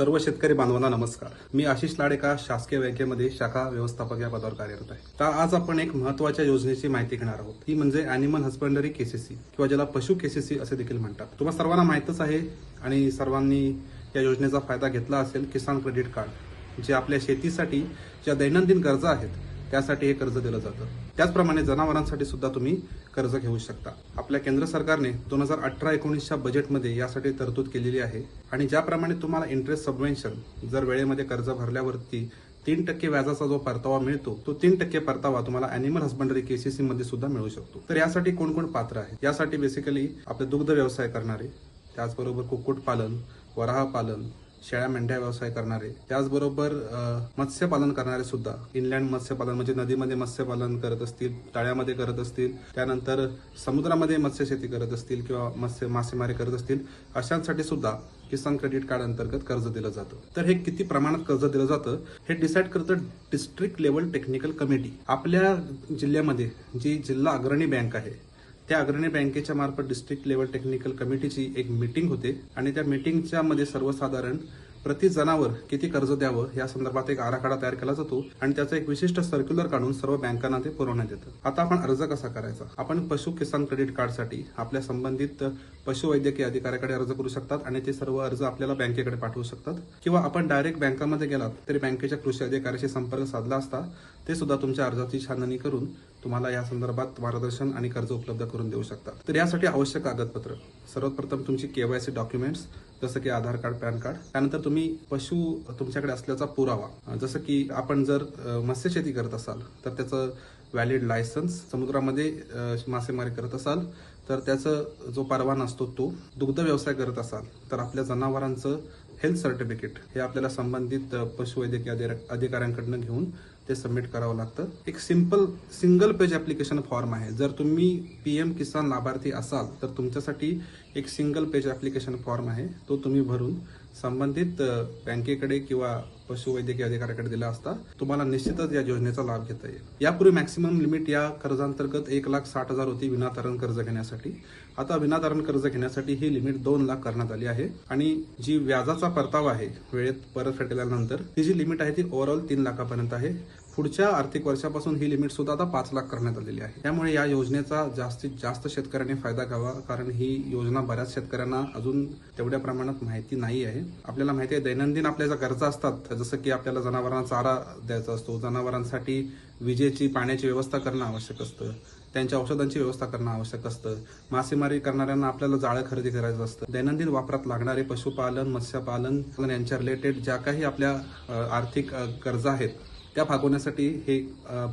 सर्व शेतकरी बांधवांना नमस्कार. मी आशिष लाडेका शासकीय बँकेमध्ये शाखा व्यवस्थापक या पदावर कार्यरत आहे. तर आज आपण एक महत्त्वाच्या योजनेची माहिती घेणार आहोत. ही म्हणजे अॅनिमल हस्बंडरी केसीसी किंवा ज्याला पशु केसीसी असे देखील म्हणतात. तुम्हाला सर्वांना माहीतच आहे आणि सर्वांनी या योजनेचा फायदा घेतला असेल किसान क्रेडिट कार्ड जे आपल्या शेतीसाठी ज्या दैनंदिन गरजा आहेत त्यासाठी हे कर्ज दिलं जातं. त्याचप्रमाणे जनावरांसाठी सुद्धा तुम्ही कर्ज घेऊ शकता. आपल्या केंद्र सरकारने दोन हजार अठरा एकोणीसच्या बजेटमध्ये यासाठी तरतूद केलेली आहे आणि ज्याप्रमाणे तुम्हाला इंटरेस्ट सबवेन्शन जर वेळेमध्ये कर्ज भरल्यावरती तीन टक्के व्याजाचा जो परतावा मिळतो तो तीन टक्के परतावा तुम्हाला अॅनिमल हस्बंडरी केसीसी मध्ये सुद्धा मिळू शकतो. तर यासाठी कोण कोण पात्र आहे? यासाठी बेसिकली आपले दुग्ध व्यवसाय करणारे त्याचबरोबर कुक्कुटपालन वराह पालन शेळ्या मेंढ्या व्यवसाय करणारे. त्याचबरोबर मत्स्यपालन करणारे सुद्धा. इनलँड मत्स्यपालन म्हणजे नदीमध्ये मत्स्यपालन करत असतील तळ्यामध्ये करत असतील त्यानंतर समुद्रामध्ये मत्स्यशेती करत असतील किंवा मत्स्य मासेमारी करत असतील अशांसाठी सुद्धा किसान क्रेडिट कार्ड अंतर्गत कर्ज दिलं जातं. तर हे किती प्रमाणात कर्ज दिलं जातं हे डिसाईड करतं डिस्ट्रिक्ट लेवल टेक्निकल कमिटी. आपल्या जिल्ह्यामध्ये जी जिल्हा अग्रणी बँक आहे त्या अग्रणी बँकेच्या मार्फत डिस्ट्रिक्ट लेवल टेक्निकल कमिटीची एक मीटिंग होते. आणि त्या मीटिंगच्या मध्ये सर्वसाधारण प्रति जनावर किती कर्ज द्यावं या संदर्भात एक आराखडा तयार केला जातो. आणि त्याचं एक विशिष्ट सर्क्युलर काढून सर्व बँकांना ते पुरवण्यात येतं. आता आपण अर्ज कसा करायचा? आपण पशु किसान क्रेडिट कार्डसाठी आपल्या संबंधित पशुवैद्यकीय अधिकाऱ्याकडे अर्ज करू शकतात आणि ते सर्व अर्ज आपल्याला बँकेकडे पाठवू शकतात. किंवा आपण डायरेक्ट बँकामध्ये गेलात तरी बँकेच्या कृषी अधिकाऱ्याशी संपर्क साधला असता ते सुद्धा तुमच्या अर्जाची छाननी करून तुम्हाला या संदर्भात मार्गदर्शन आणि कर्ज उपलब्ध करून देऊ शकतात तर यासाठी आवश्यक कागदपत्र. सर्वात प्रथम तुमची केवायसी डॉक्युमेंट्स जसं की आधार कार्ड पॅन कार्ड. त्यानंतर तुम्ही पशु तुमच्याकडे असल्याचा पुरावा. जसं की आपण जर मत्स्य मत्स्यशेती करत असाल तर त्याचं व्हॅलिड लायसन्स समुद्रामध्ये मासेमारी करत असाल तर त्याचं जो परवाना असतो तो दुग्ध व्यवसाय करत असाल तर आपल्या जनावरांचं हेल्थ सर्टिफिकेट हे आपल्याला संबंधित पशुवैद्यकीय अधिकाऱ्यांकडनं घेऊन ते सबमिट करावं लागतं. एक simple single page application form आहे. जर तुम्ही पीएम किसान लाभार्थी असाल तर तुमच्यासाठी एक सिंगल पेज ऍप्लिकेशन फॉर्म आहे. तो तुम्ही भरून संबंधित बँकेकडे किंवा पशुवैद्यकीय अधिकाऱ्याकडे दिला असता तुम्हाला निश्चितच या योजनेचा लाभ घेता येईल. यापूर्वी मॅक्सिमम लिमिट या कर्जांतर्गत एक लाख साठ हजार होती विनातारण कर्ज घेण्यासाठी. आता विनातारण कर्ज घेण्यासाठी ही लिमिट दोन लाख करण्यात आली आहे. आणि जी व्याजाचा परतावा आहे वेळेत परत फेटल्यानंतर ती जी लिमिट आहे ती ओव्हरऑल तीन लाखापर्यंत आहे. पुढच्या आर्थिक वर्षापासून ही लिमिट सुद्धा आता पाच लाख करण्यात आलेली आहे. त्यामुळे या योजनेचा जास्तीत जास्त शेतकऱ्यांनी फायदा घ्यावा कारण ही योजना बऱ्याच शेतकऱ्यांना अजून तेवढ्या प्रमाणात माहिती नाही आहे. आपल्याला माहिती आहे दैनंदिन आपल्या ज्या गरजा असतात जसं की आपल्याला जनावरांना चारा द्यायचा असतो. जनावरांसाठी विजेची पाण्याची व्यवस्था करणं आवश्यक असतं. त्यांच्या औषधांची व्यवस्था करणं आवश्यक असतं. मासेमारी करणाऱ्यांना आपल्याला जाळं खरेदी करायचं असतं. दैनंदिन वापरात लागणारे पशुपालन मत्स्यपालन यांच्या रिलेटेड ज्या काही आपल्या आर्थिक गरजा आहेत त्या भागवण्यासाठी हे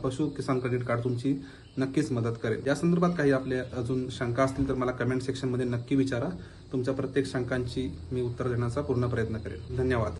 पशु किसान क्रेडिट कार्ड तुमची नक्कीच मदत करेल. या संदर्भात काही आपल्या अजून शंका असतील तर मला कमेंट सेक्शनमध्ये नक्की विचारा. तुमच्या प्रत्येक शंकांची मी उत्तर देण्याचा पूर्ण प्रयत्न करेन. धन्यवाद.